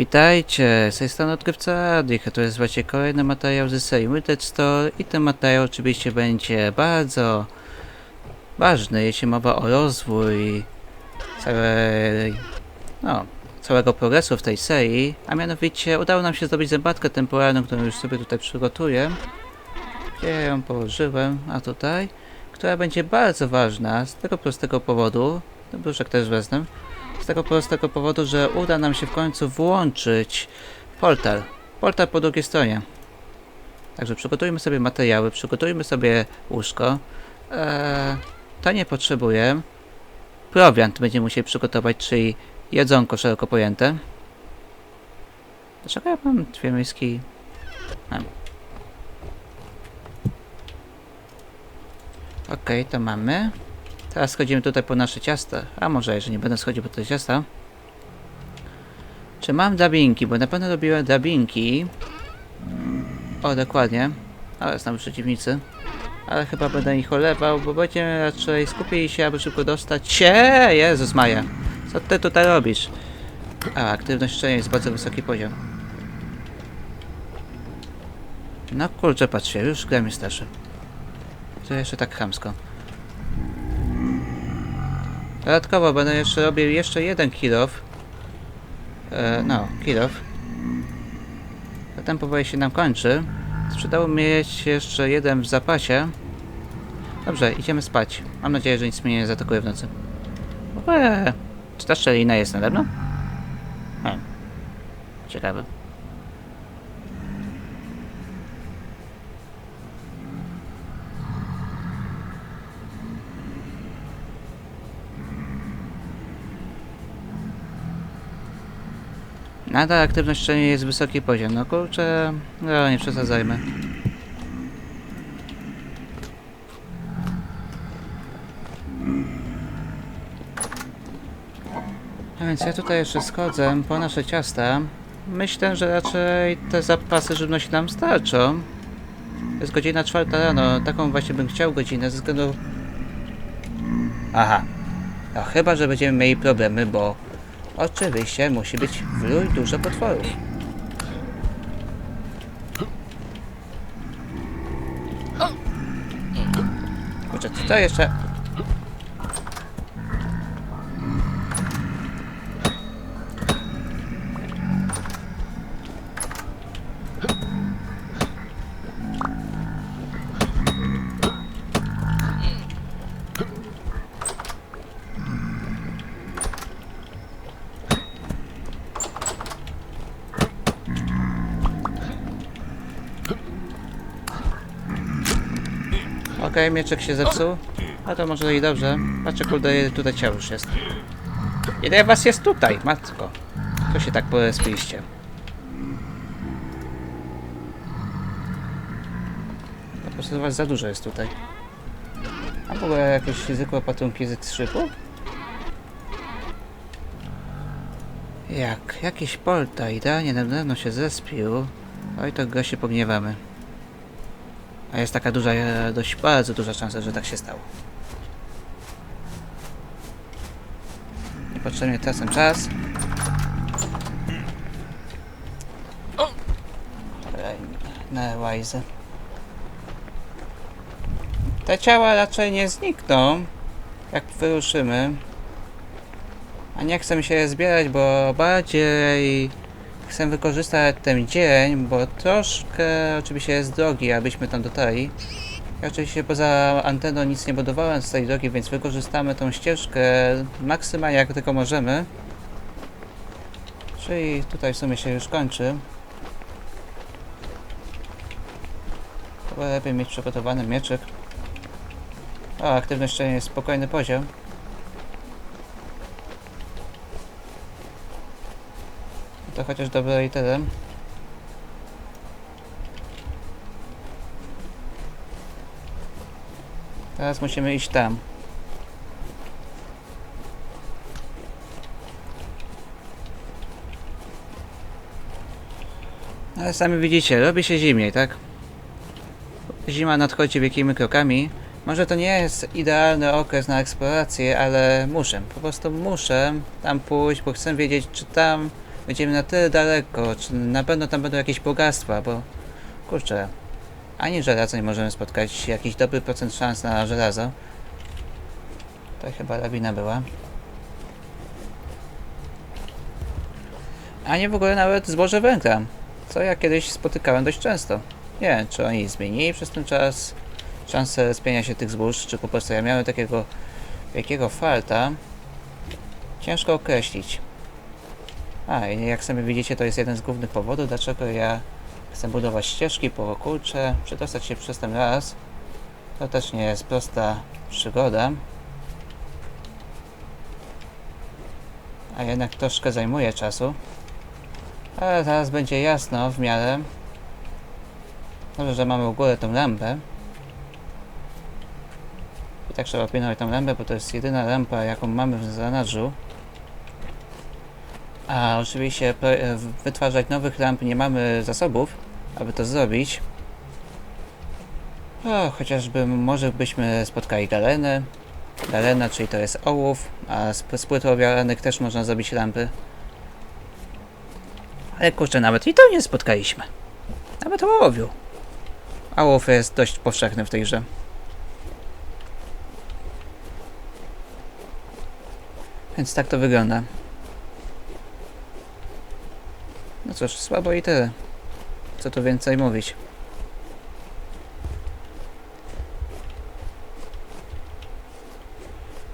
Witajcie, z tej strony odkrywca Adrik, a jest właśnie kolejny materiał ze serii Muted Store i ten materiał oczywiście będzie bardzo ważny, jeśli mowa o rozwój całej, no, całego progresu w tej serii, a mianowicie udało nam się zdobyć zębatkę temporalną, którą już sobie tutaj przygotuję. Gdzie ją położyłem? A tutaj. Która będzie bardzo ważna z tego prostego powodu, no brzuszek też wezmę, z tego prostego powodu, że uda nam się w końcu włączyć portal. Portal po drugiej stronie. Także przygotujmy sobie materiały, przygotujmy sobie łóżko. Eee, to nie potrzebuję. Prowiant będziemy musieli przygotować, czyli jedzonko szeroko pojęte. Dlaczego ja mam dwie miski? Mam. Okej, to mamy. Teraz schodzimy tutaj po nasze ciasta. A może jeszcze nie będę schodził po te ciasta. Czy mam dabinki? Bo na pewno robiłem dabinki. O, dokładnie. Ale są przeciwnicy. Ale chyba będę ich olewał, bo będziemy raczej skupili się, aby szybko dostać się. Jezus Maja. Co ty tutaj robisz? A, aktywność szczenia jest bardzo wysoki poziom. No kurczę, patrzcie, już gra mnie starszy. To jeszcze tak chamsko. Dodatkowo będę jeszcze robił jeszcze jeden kilof. E, no, kilof. Potem powoli się nam kończy. Sprzedało mieć jeszcze jeden w zapasie. Dobrze, idziemy spać. Mam nadzieję, że nic mnie nie zaatakuje w nocy. Eee, czy ta szczelina jest nade mną? Hmm. Ciekawe. Nadal aktywność szczelin jest wysoki poziom. No kurczę, no nie przesadzajmy. A więc ja tutaj jeszcze schodzę po nasze ciasta. Myślę, że raczej te zapasy żywności nam starczą. Jest godzina czwarta rano, taką właśnie bym chciał godzinę ze względu... Aha. No chyba, że będziemy mieli problemy, bo Oczywiście musi być w luj dużo potworów. Kurczę, to jeszcze? Okej, mieczek się zepsuł. A to może i dobrze. Patrzę, kurde, tutaj ciał już jest. Ile was jest tutaj, matko? To się tak porespiliście. Po prostu was za dużo jest tutaj. A w ogóle jakieś zwykłe patrunki z szybu? Jak jakiś polta idealnie niedawno się zespił, oj to go się pogniewamy. A jest taka duża, e, dość bardzo duża szansa, że tak się stało. Niepotrzebnie tracę czas. Na wajzy. Te ciała raczej nie znikną, jak wyruszymy. A nie chcę się je zbierać, bo bardziej chcę wykorzystać ten dzień, bo troszkę oczywiście jest drogi, abyśmy tam dotarli. Ja oczywiście poza anteną nic nie budowałem z tej drogi, więc wykorzystamy tą ścieżkę maksymalnie jak tylko możemy. Czyli tutaj w sumie się już kończy. Chyba lepiej mieć przygotowany mieczyk. O, aktywność jest spokojny poziom. To chociaż i tyle. Teraz musimy iść tam. Ale sami widzicie, robi się zimniej, tak? Zima nadchodzi wielkimi krokami. Może to nie jest idealny okres na eksplorację, ale muszę. Po prostu muszę tam pójść, bo chcę wiedzieć, czy tam będziemy na tyle daleko, czy na pewno tam będą jakieś bogactwa, bo kurczę, ani żelaza nie możemy spotkać, jakiś dobry procent szans na żelazo. To chyba lawina była. A nie w ogóle nawet zboże węgla, co ja kiedyś spotykałem dość często. Nie wiem, czy oni zmienili przez ten czas szanse spienia się tych zbóż, czy po prostu ja miałem takiego wielkiego falta. Ciężko określić. A, i jak sami widzicie, to jest jeden z głównych powodów, dlaczego ja chcę budować ścieżki po kurcze, przedostać się przez ten raz. To też nie jest prosta przygoda. A jednak troszkę zajmuje czasu. Ale zaraz będzie jasno w miarę. Dobrze, że mamy u góry tą lampę. I tak trzeba pilnować tą lampę, bo to jest jedyna lampa, jaką mamy w zanadrzu. A oczywiście e, wytwarzać nowych lamp nie mamy zasobów, aby to zrobić. O, chociażby może byśmy spotkali galenę. Galena, czyli to jest ołów, a z, z płyt też można zrobić lampy. Ale kurczę, nawet i to nie spotkaliśmy. Nawet ołowiu. A ołów jest dość powszechny w tej grze. Więc tak to wygląda. No cóż, słabo i tyle. Co tu więcej mówić.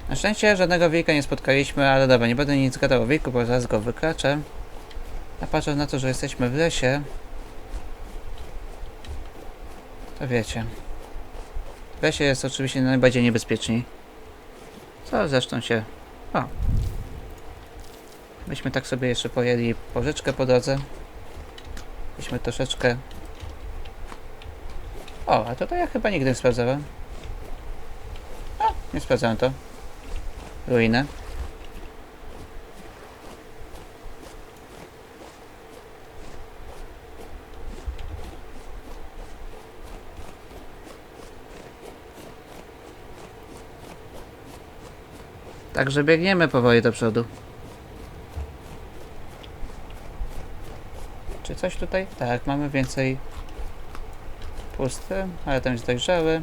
Na szczęście żadnego wilka nie spotkaliśmy, ale dobra, nie będę nic gadał o wilku, bo zaraz go wykraczę. A patrząc na to, że jesteśmy w lesie, to wiecie. W lesie jest oczywiście najbardziej niebezpieczniej. Co zresztą się... O. Myśmy tak sobie jeszcze pojedli porzeczkę po drodze. Byśmy troszeczkę... O, a to ja chyba nigdy nie sprawdzałem. A, nie sprawdzałem to. Ruinę. Także biegniemy powoli do przodu. Coś tutaj? Tak, mamy więcej pusty, ale tam jest dojrzały.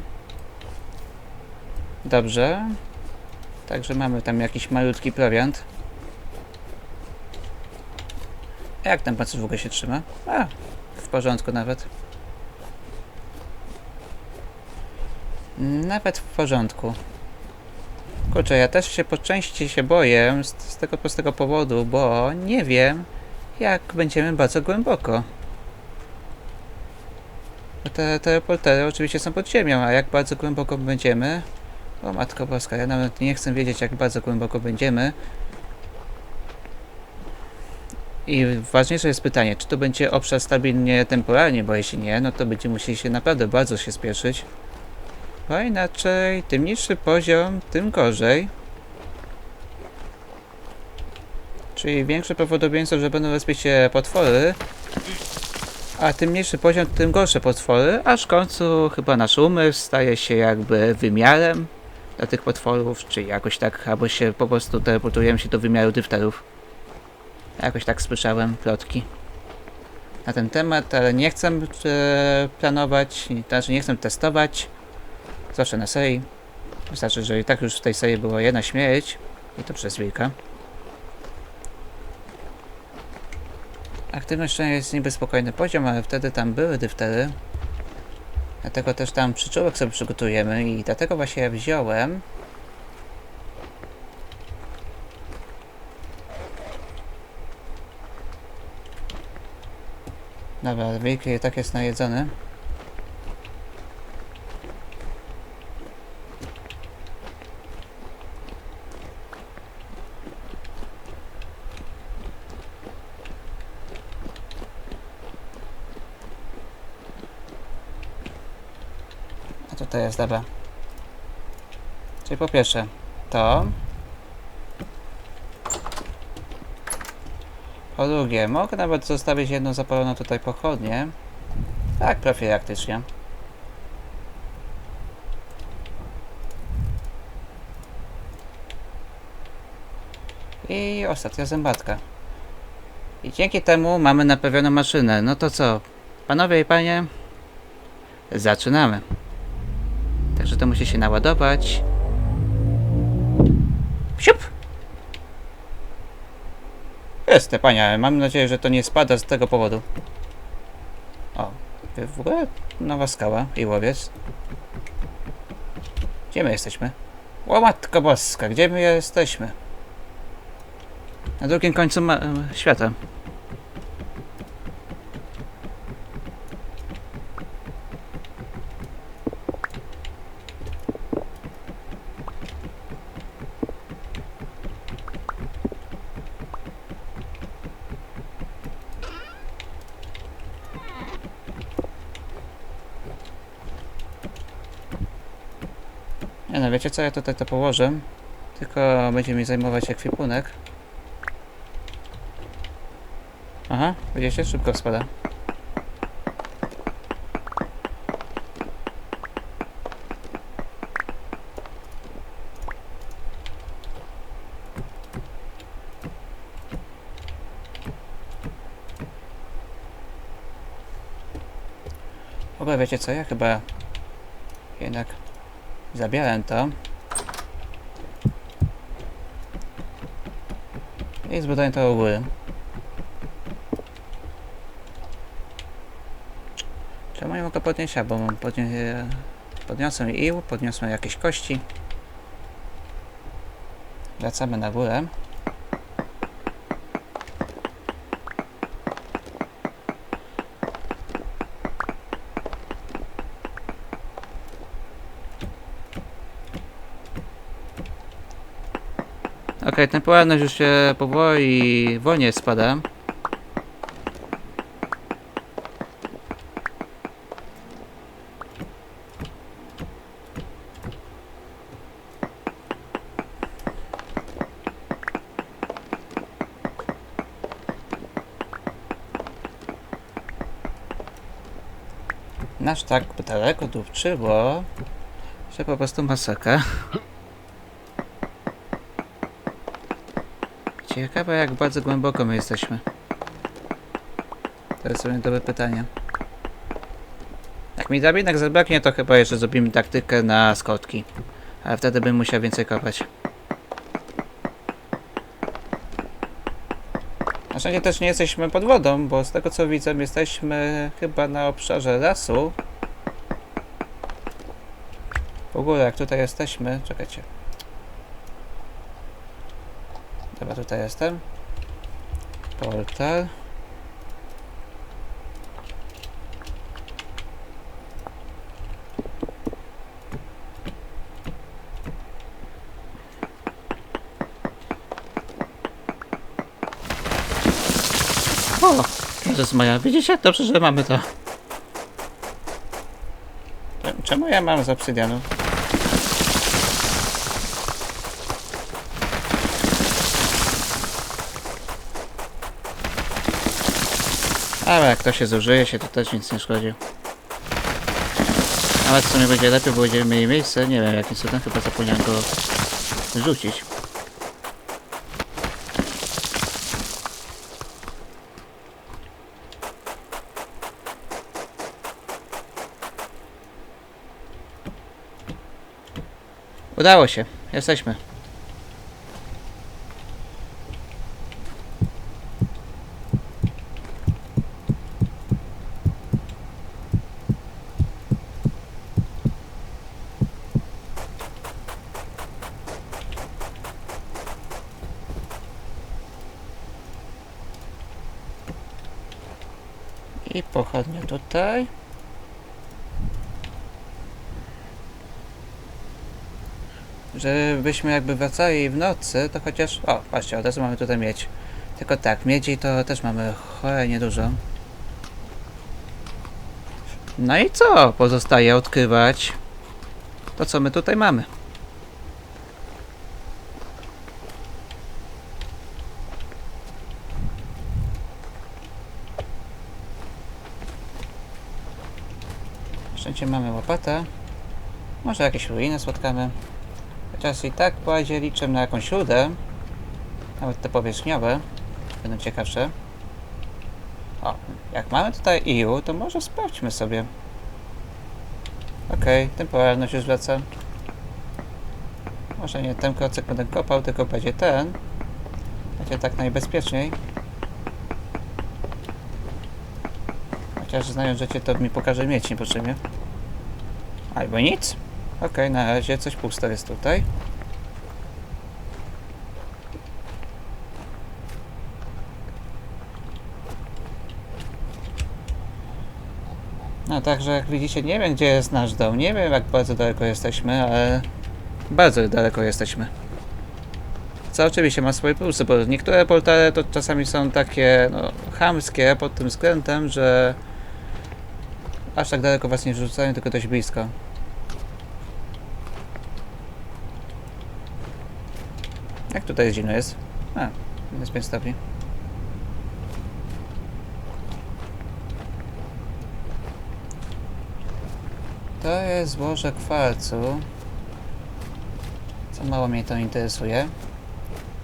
Dobrze. Także mamy tam jakiś malutki prowiant. Jak ten pancerz w ogóle się trzyma? A, w porządku nawet. Nawet w porządku. Kurczę, ja też się po części się boję z, z tego prostego powodu, bo nie wiem, jak będziemy bardzo głęboko. Bo te teleportery oczywiście są pod ziemią, a jak bardzo głęboko będziemy... O Matko Boska, ja nawet nie chcę wiedzieć, jak bardzo głęboko będziemy. I ważniejsze jest pytanie, czy to będzie obszar stabilnie temporalnie, bo jeśli nie, no to będziemy musieli się naprawdę bardzo się spieszyć. Bo inaczej, tym niższy poziom, tym gorzej. Czyli większe prawdopodobieństwo, że będą respić się potwory. A tym mniejszy poziom, tym gorsze potwory, aż w końcu chyba nasz umysł staje się jakby wymiarem dla tych potworów, czy jakoś tak, albo się po prostu teleportujemy się do wymiaru dyfterów. Jakoś tak słyszałem plotki na ten temat, ale nie chcę e, planować, znaczy nie chcę testować. Zawsze na serii. Wystarczy, że i tak już w tej serii była jedna śmierć i to przez wilka. Aktywność jest niby spokojny poziom, ale wtedy tam były dyftery. Dlatego też tam przyczółek sobie przygotujemy i dlatego właśnie ja wziąłem Dobra, wilk i tak jest najedzony. Tutaj jest, dobra. Czyli po pierwsze to. Po drugie, mogę nawet zostawić jedną zapaloną tutaj pochodnię. Tak, profilaktycznie. I ostatnia zębatka. I dzięki temu mamy naprawioną maszynę. No to co? Panowie i panie, zaczynamy. To musi się naładować. Siup! Jest, panie, mam nadzieję, że to nie spada z tego powodu. O, w ogóle nowa skała i łowiec. Gdzie my jesteśmy? O matko boska, gdzie my jesteśmy? Na drugim końcu e, świata. Co, ja tutaj to położę. Tylko będzie mi zajmować ekwipunek. Aha, widzicie? Szybko spada. Ogóle wiecie co, ja chyba jednak zabieram to i zbuduję to u góry. Czemu nie mogę podnieść? Bo podnie... podniosłem ił, podniosłem jakieś kości. Wracamy na górę. Okej, temporalność już się powoli wolniej spada. Nasz tak daleko dupczyło, że po prostu masakra. Ciekawe jak bardzo głęboko my jesteśmy. To jest sobie dobre pytanie. Jak mi drabinek zabraknie, to chyba jeszcze zrobimy taktykę na skotki. Ale wtedy bym musiał więcej kopać. Na szczęście też nie jesteśmy pod wodą, bo z tego co widzę jesteśmy chyba na obszarze lasu. W ogóle jak tutaj jesteśmy, czekajcie. Dobra, tutaj jestem. Portal. O! Jezus moja, widzicie? Dobrze, że mamy to. Czem- Czemu ja mam z obsydianu? Ale jak to się zużyje się, to też nic nie szkodzi. Nawet w sumie będzie lepiej, bo będziemy mieli miejsce. Nie wiem jakim cudem, chyba zapomniałem go rzucić. Udało się, jesteśmy. I pochodnie tutaj. Żebyśmy jakby wracali w nocy, to chociaż... O, patrzcie, od razu mamy tutaj miedź. Tylko tak, miedzi to też mamy chore niedużo. No i co? Pozostaje odkrywać to, co my tutaj mamy. Szczęście mamy łopatę. Może jakieś ruiny spotkamy. Chociaż i tak bardziej liczę na jakąś rudę. Nawet te powierzchniowe. Będą ciekawsze. O, jak mamy tutaj EU, to może sprawdźmy sobie. Okej, temporalność już wraca. Może nie ten klocek będę kopał, tylko będzie ten. Będzie tak najbezpieczniej. Chociaż znając życie, to mi pokaże mieć niepotrzebnie. Albo nic. Okej, na razie coś pusto jest tutaj. No także jak widzicie, nie wiem gdzie jest nasz dom, nie wiem jak bardzo daleko jesteśmy, ale bardzo daleko jesteśmy. Co oczywiście ma swoje plusy, bo niektóre portale to czasami są takie no, chamskie pod tym względem, że aż tak daleko was nie wrzucają, tylko dość blisko. Jak tutaj zimno jest? A, minus 5 stopni. To jest złoże kwarcu. Co mało mnie to interesuje.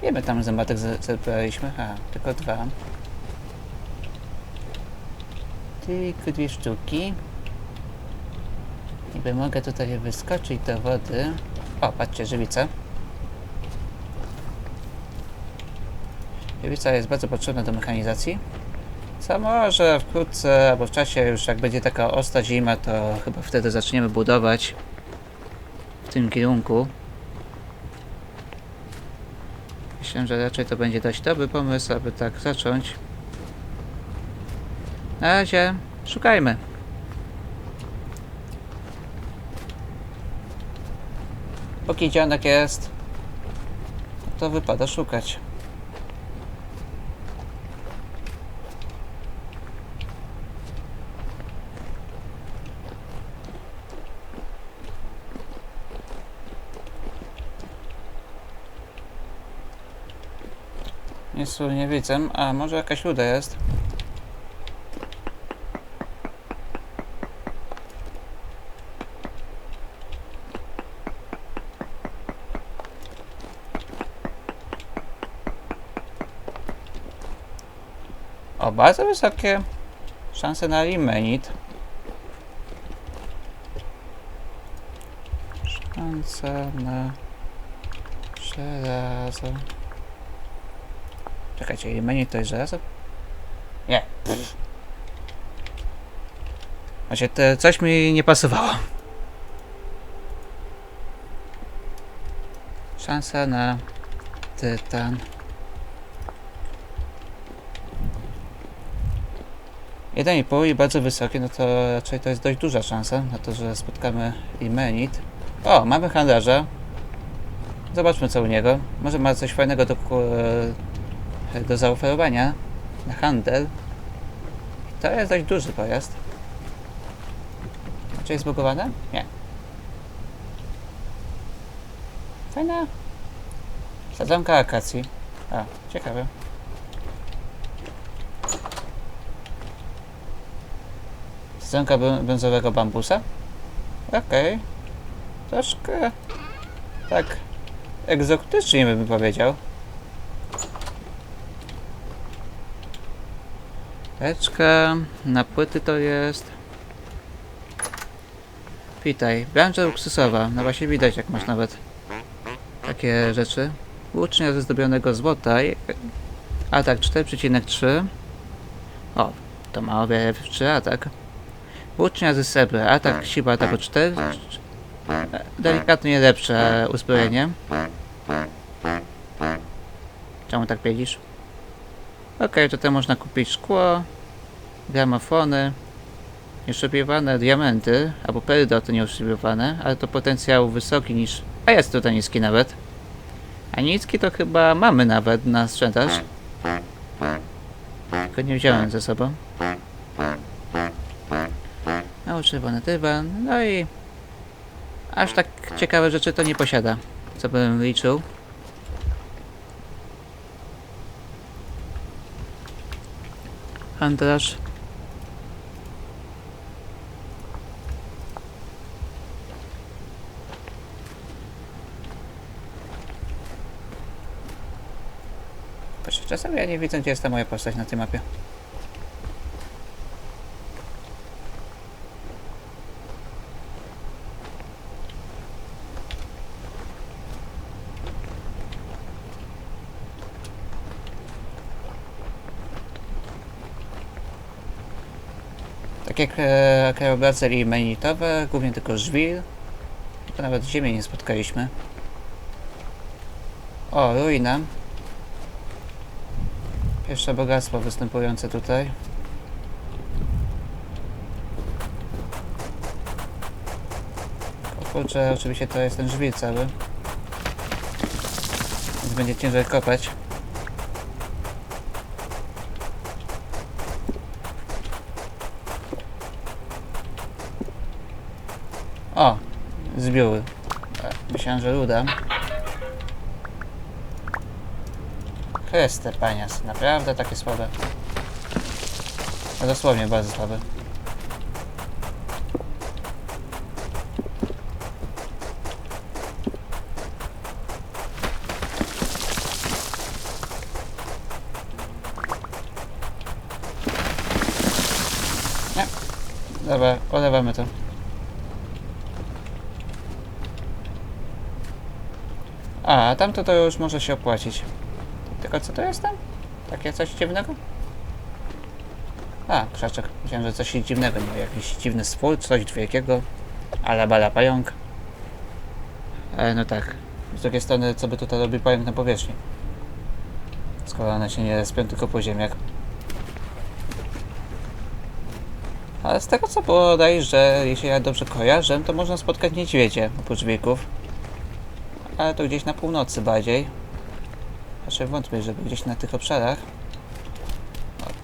Wiemy tam zębatek zebraliśmy. A, tylko dwa. Tylko dwie sztuki. Niby mogę tutaj wyskoczyć do wody. O, patrzcie, żywica. Żywica jest bardzo potrzebna do mechanizacji. Co może wkrótce, albo w czasie już jak będzie taka ostra zima, to chyba wtedy zaczniemy budować w tym kierunku. Myślę, że raczej to będzie dość dobry pomysł, aby tak zacząć. Na razie szukajmy. Póki dzionek jest, to wypada szukać. Nic tu nie widzę, a może jakaś luda jest? O, bardzo wysokie szanse na limenit. Szansa na żelazo. Czekajcie, limenit to jest żelazo? Nie. Znaczy, te, coś mi nie pasowało. Szansa na tytan. Jeden i pół i bardzo wysokie, no to raczej to jest dość duża szansa na to, że spotkamy limenit. O, mamy handlarza. Zobaczmy co u niego. Może ma coś fajnego do, do zaoferowania na handel. To jest dość duży pojazd. Czy jest zbugowane? Nie. Fajna. Sadzonka akacji. A, ciekawe. Sadzonka brązowego bambusa? Okej. Troszkę... Tak... Egzotycznie bym powiedział. Beczka, na płyty to jest. Witaj, branża luksusowa. No właśnie widać jak masz nawet takie rzeczy. Włócznia ze zdobionego złota. Atak 4,3. O, to ma o wiele lepszy atak. Włócznia ze srebra. Atak, siła ataku 4. E, Delikatnie lepsze uzbrojenie. Czemu tak pielisz? Okej, tutaj można kupić szkło, gramofony, nieszczepiowane diamenty, albo perydoty nieuszczepiowane, ale to potencjał wysoki niż... A jest tutaj niski nawet. A niski to chyba mamy nawet na sprzedaż. Tylko nie wziąłem ze sobą. A używany dywan, no i... Aż tak ciekawe rzeczy to nie posiada, co bym liczył. Handlarz. Patrzcie, czasem ja nie widzę, gdzie jest ta moja postać na tej mapie. Kra- krajobrazy limenitowe, głównie tylko żwir. To nawet ziemię nie spotkaliśmy. O, ruina. Pierwsze bogactwo występujące tutaj. Kurczę, oczywiście to jest ten żwir cały. Więc będzie ciężej kopać. O, zbiór. E, Myślałem, że ruda. Chryste, panias, naprawdę takie słabe. No dosłownie bardzo słabe. Nie. Dobra, olewamy to. A, tamto to już może się opłacić. Tylko co to jest tam? Takie coś dziwnego? A, krzaczek. Myślałem, że coś dziwnego, nie jakiś dziwny stwór, coś wielkiego. Ala bala pająk. E, no tak. Z drugiej strony, co by tutaj robił pająk na powierzchni? Skoro one się nie respią tylko po ziemiach. Ale z tego co podaje, że jeśli ja dobrze kojarzę, to można spotkać niedźwiedzie oprócz wilków. Ale to gdzieś na północy bardziej. Raczej wątpię, żeby gdzieś na tych obszarach.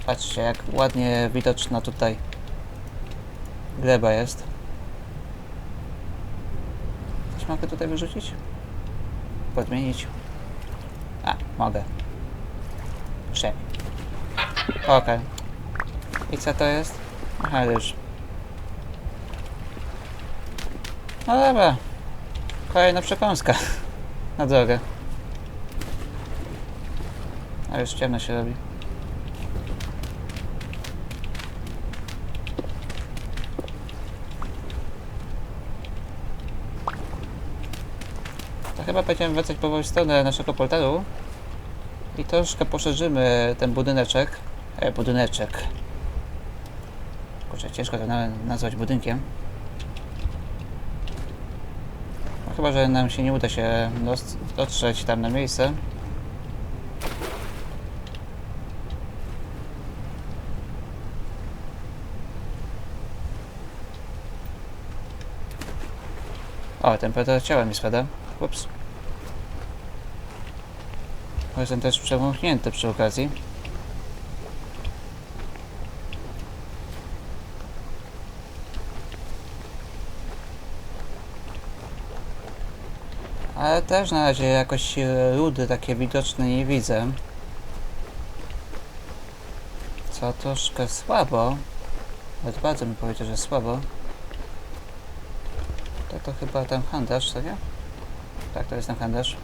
Patrzcie, jak ładnie widoczna tutaj gleba jest. Coś mogę tutaj wyrzucić? Podmienić? A, mogę. Przemień. Okej. I co to jest? Aha, już. No dobra. Kolejna przekąska. Na drogę. A już ciemno się robi. To chyba będziemy wracać powoli w stronę naszego portalu. I troszkę poszerzymy ten budyneczek. E, budyneczek. Kurczę, ciężko to nazwać budynkiem. No, chyba, że nam się nie uda się dotrzeć tam na miejsce. O, temperatura ciała mi spada. Ups. Jestem też przemknięty przy okazji. Ale też na razie jakoś e, rudy takie widoczne nie widzę. Co troszkę słabo. Nawet bardzo mi powiedział, że słabo. To to chyba ten handlarz, co nie? Tak, to jest ten handlarz.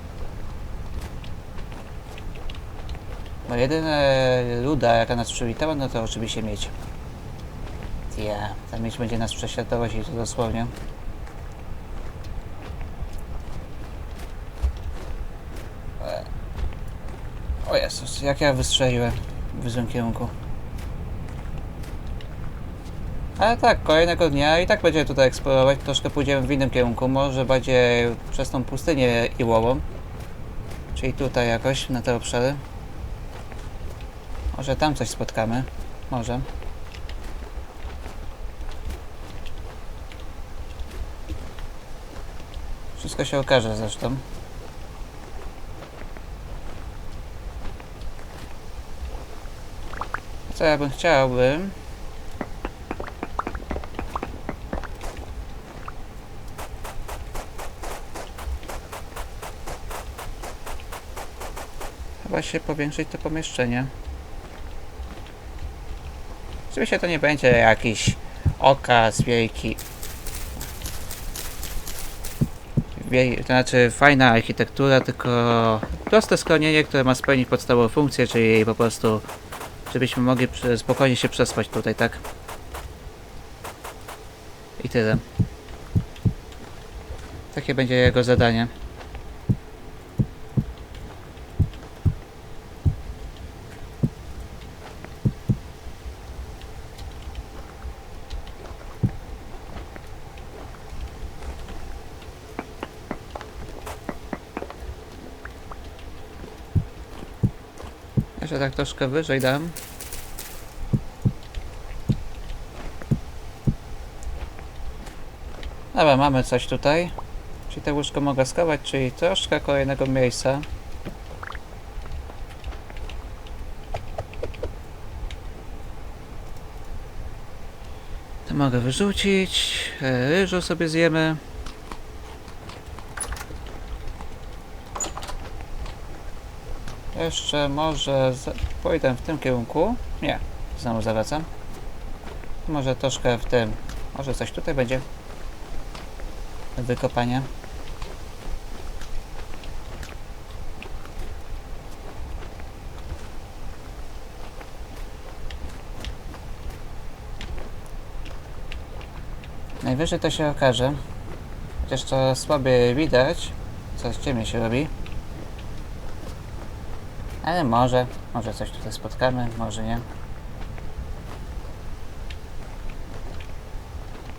Bo jedyna ruda, jaka nas przywitała, no to oczywiście miedź. Ja, ta miedź będzie nas prześladować i to dosłownie. E. O Jezus, jak ja wystrzeliłem w złym kierunku. Ale tak, kolejnego dnia i tak będziemy tutaj eksplorować, troszkę pójdziemy w innym kierunku, może bardziej przez tą pustynię iłową. Czyli tutaj jakoś, na te obszary. Może tam coś spotkamy. Może. Wszystko się okaże zresztą. Co ja bym chciałbym? Chyba się powiększyć to pomieszczenie. Oczywiście to nie będzie jakiś okaz wielki. To znaczy fajna architektura, tylko proste schronienie, które ma spełnić podstawową funkcję, czyli po prostu żebyśmy mogli spokojnie się przespać tutaj, tak? I tyle. Takie będzie jego zadanie. Może tak troszkę wyżej dam. Dobra, mamy coś tutaj. Czyli te łóżko mogę schować, czyli troszkę kolejnego miejsca. To mogę wyrzucić. e, Ryżu sobie zjemy. Jeszcze może pójdę w tym kierunku. Nie, znowu zawracam. Może troszkę w tym. Może coś tutaj będzie. Do wykopania. Najwyżej to się okaże. Chociaż to słabiej widać. Coraz ciemniej się robi. Ale może, może coś tutaj spotkamy, może nie.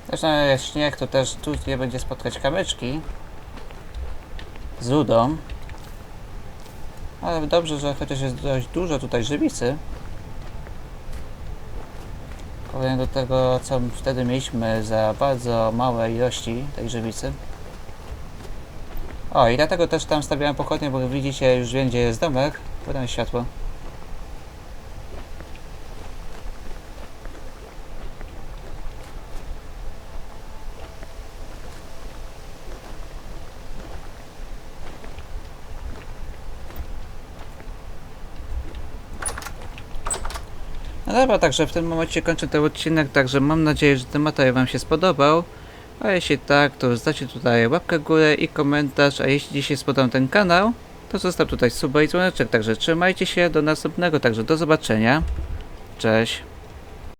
Zresztą jak śnieg, to też tu nie będzie spotkać kamyczki z rudą. Ale dobrze, że chociaż jest dość dużo tutaj żywicy. Kolejnie do tego, co wtedy mieliśmy za bardzo małe ilości tej żywicy. O, i dlatego też tam stawiałem pochodnie, bo widzicie, już wiem, gdzie jest domek. Podam światło. No dobra, także w tym momencie kończę ten odcinek, także mam nadzieję, że ten materiał Wam się spodobał. A jeśli tak, to zdajcie tutaj łapkę w górę i komentarz, a jeśli dzisiaj spodobał ten kanał, to tutaj suba i dzwoneczek, także trzymajcie się, do następnego, także do zobaczenia. Cześć.